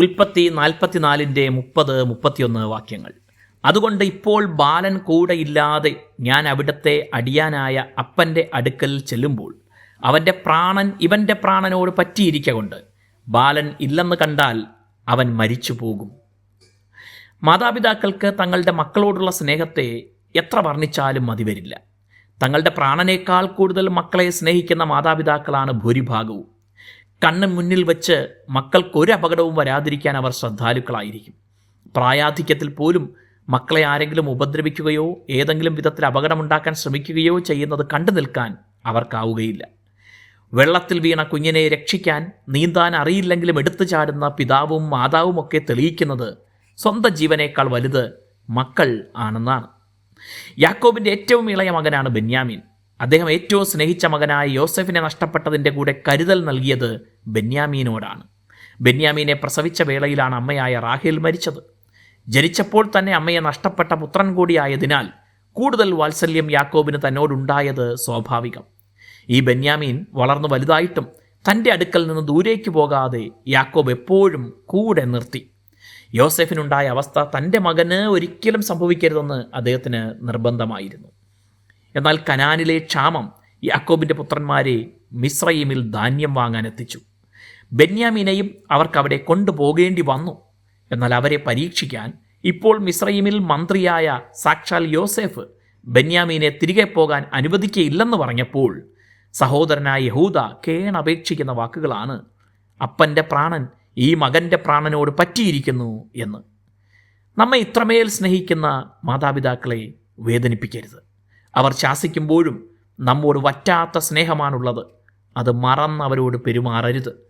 ഉൽപ്പത്തി നാൽപ്പത്തിനാലിന്റെ മുപ്പത് മുപ്പത്തിയൊന്ന് വാക്യങ്ങൾ. അതുകൊണ്ട് ഇപ്പോൾ ബാലൻ കൂടെയില്ലാതെ ഞാൻ അവിടുത്തെ അടിയാനായ അപ്പന്റെ അടുക്കൽ ചെല്ലുമ്പോൾ അവന്റെ പ്രാണൻ ഇവന്റെ പ്രാണനോട് പറ്റിയിരിക്ക കൊണ്ട് ബാലൻ ഇല്ലെന്ന് കണ്ടാൽ അവൻ മരിച്ചു പോകും. മാതാപിതാക്കൾക്ക് തങ്ങളുടെ മക്കളോടുള്ള സ്നേഹത്തെ എത്ര വർണിച്ചാലും മതിവരില്ല. തങ്ങളുടെ പ്രാണനേക്കാൾ കൂടുതൽ മക്കളെ സ്നേഹിക്കുന്ന മാതാപിതാക്കളാണ് ഭൂരിഭാഗവും. കണ്ണ് മുന്നിൽ വെച്ച് മക്കൾക്ക് ഒരു അപകടവും വരാതിരിക്കാൻ അവർ ശ്രദ്ധാലുക്കളായിരിക്കും. പ്രായാധിക്യത്തിൽ പോലും മക്കളെ ആരെങ്കിലും ഉപദ്രവിക്കുകയോ ഏതെങ്കിലും വിധത്തിൽ അപകടമുണ്ടാക്കാൻ ശ്രമിക്കുകയോ ചെയ്യുന്നത് കണ്ടു നിൽക്കാൻ അവർക്കാവുകയില്ല. വെള്ളത്തിൽ വീണ കുഞ്ഞിനെ രക്ഷിക്കാൻ നീന്താൻ അറിയില്ലെങ്കിലും എടുത്തു ചാടുന്ന പിതാവും മാതാവും ഒക്കെ തെളിയിക്കുന്നത് സ്വന്തം ജീവനേക്കാൾ വലുത് മക്കൾ ആണെന്നാണ്. യാക്കോബിന്റെ ഏറ്റവും ഇളയ മകനാണ് ബെന്യാമിൻ. അദ്ദേഹം ഏറ്റവും സ്നേഹിച്ച മകനായ യോസഫിനെ നഷ്ടപ്പെട്ടതിന്റെ കൂടെ കരുതൽ നൽകിയത് ബെന്യാമീനോടാണ്. ബെന്യാമീനെ പ്രസവിച്ച വേളയിലാണ് അമ്മയായ റാഹേൽ മരിച്ചത്. ജനിച്ചപ്പോൾ തന്നെ അമ്മയെ നഷ്ടപ്പെട്ട പുത്രൻ കൂടിയായതിനാൽ കൂടുതൽ വാത്സല്യം യാക്കോബിന് തന്നോടുണ്ടായത് സ്വാഭാവികം. ഈ ബെന്യാമീൻ വളർന്നു വലുതായിട്ടും തന്റെ അടുക്കൽ നിന്ന് ദൂരേക്ക് പോകാതെ യാക്കോബ് എപ്പോഴും കൂടെ നിർത്തി. യോസെഫിനുണ്ടായ അവസ്ഥ തന്റെ മകന് ഒരിക്കലും സംഭവിക്കരുതെന്ന് അദ്ദേഹത്തിന് നിർബന്ധമായിരുന്നു. എന്നാൽ കനാനിലെ ക്ഷാമം യാക്കോബിന്റെ പുത്രന്മാരെ മിശ്രയിമിൽ ധാന്യം വാങ്ങാൻ എത്തിച്ചു ബെന്യാമീനെയും അവർക്ക് അവിടെ കൊണ്ടുപോകേണ്ടി വന്നു. എന്നാൽ അവരെ പരീക്ഷിക്കാൻ ഇപ്പോൾ മിശ്രയിമിൽ മന്ത്രിയായ സാക്ഷാൽ യോസെഫ് ബെന്യാമീനെ തിരികെ പോകാൻ അനുവദിക്കയില്ലെന്ന് പറഞ്ഞപ്പോൾ സഹോദരനായ യഹൂദ കേണപേക്ഷിക്കുന്ന വാക്കുകളാണ് അപ്പന്റെ പ്രാണൻ ഈ മകന്റെ പ്രാണനോട് പറ്റിയിരിക്കുന്നു എന്ന്. നമ്മെ ഇത്രമേൽ സ്നേഹിക്കുന്ന മാതാപിതാക്കളെ വേദനിപ്പിക്കരുത്. അവർ ശാസിക്കുമ്പോഴും നമ്മോട് വറ്റാത്ത സ്നേഹമാണുള്ളത്. അത് മറന്നവരോട് പെരുമാറരുത്.